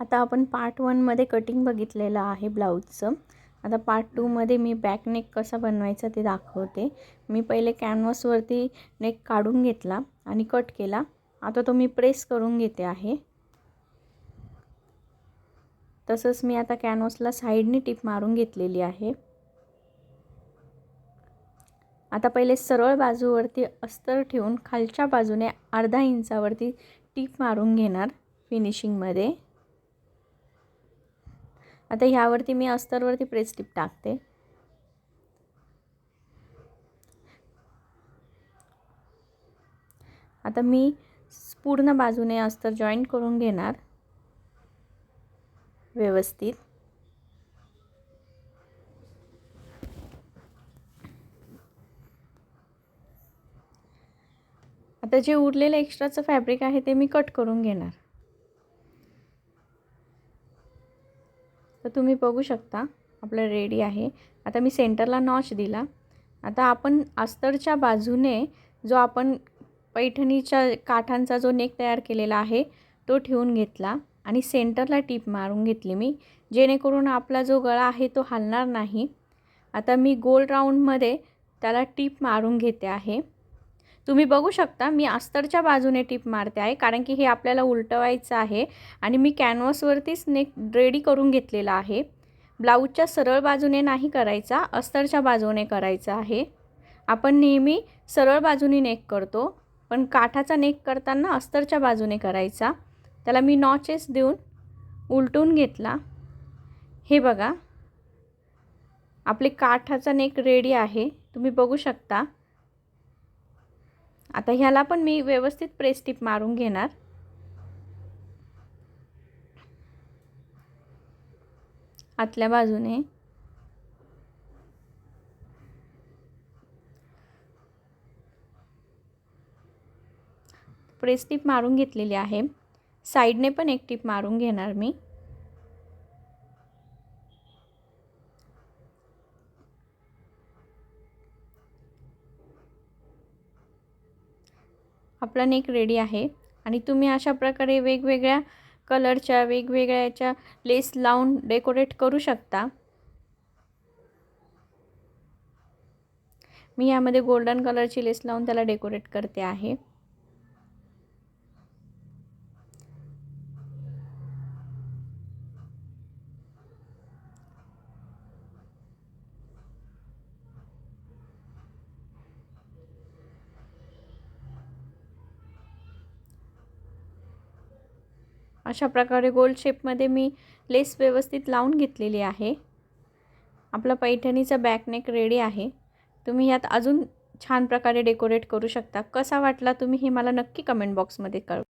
आता आपण पार्ट वनमध्ये कटिंग बघितलेलं आहे ब्लाऊजचं आता पार्ट टूमध्ये मी बॅक नेक कसा बनवायचा ते दाखवते. मी पहिले कॅनव्हासवरती नेक काढून घेतला आणि कट केला. आता तो मी प्रेस करून घेते आहे. तसंच मी आता कॅनव्हासला साईडनी टिप मारून घेतलेली आहे. आता पहिले सरळ बाजूवरती अस्तर ठेवून खालच्या बाजूने अर्धा इंचावरती टीप मारून घेणार फिनिशिंगमध्ये आता ह्यावरती मी अस्तरवरती प्रेस टिप टाकते. आता मी पूर्ण बाजूने अस्तर जॉईन करून घेणार. व्यवस्थित. आता जे उरलेलं एक्स्ट्राचं फॅब्रिक आहे ते मी कट करून घेणार. तर तुम्ही बघू शकता आपलं रेडी आहे. आता मी सेंटरला नॉच दिला. आता आपण अस्तरच्या बाजूने जो आपण पैठणीच्या काठांचा जो नेक तयार केलेला आहे तो ठेवून घेतला आणि सेंटरला टीप मारून घेतली मी. जेणेकरून आपला जो गळा आहे तो हलणार नाही. आता मी गोल राऊंडमध्ये त्याला टीप मारून घेते आहे. तुम्ही बघू शकता मी अस्तरच्या बाजूने टिप मारते आहे कारण की हे आपल्याला उलटवायचं आहे आणि मी कॅनव्हासवरतीच नेक रेडी करून घेतलेला आहे. ब्लाऊजच्या सरळ बाजूने नाही करायचा अस्तरच्या बाजूने करायचा आहे. आपण नेहमी सरळ बाजूने नेक करतो पण काठाचा नेक करताना अस्तरच्या बाजूने करायचा. त्याला मी नॉचेस देऊन उलटून घेतला. हे बघा आपले काठाचा नेक रेडी आहे तुम्ही बघू शकता. आता ह्याला पण मी व्यवस्थित प्रेस टिप मारून घेणार. आतल्या बाजूने. प्रेस टिप मारून घेतलेली आहे. साईडने पण एक टिप मारून घेणार मी. आपला नेक रेडी आहे. आणि तुम्ही अशा प्रकारे वेगवेगळ्या कलरच्या वेगवेगळ्या याच्या लेस लावून डेकोरेट करू शकता. मी यामध्ये गोल्डन कलरची लेस लावून त्याला डेकोरेट करते आहे. अशा प्रकारे गोल शेपमध्ये मी लेस व्यवस्थित लावून घेतलेली आहे. आपला पैठणीचा बॅकनेक रेडी आहे. तुम्ही यात अजून छान प्रकारे डेकोरेट करू शकता. कसा वाटला तुम्ही हे मला नक्की कमेंट बॉक्समध्ये कळ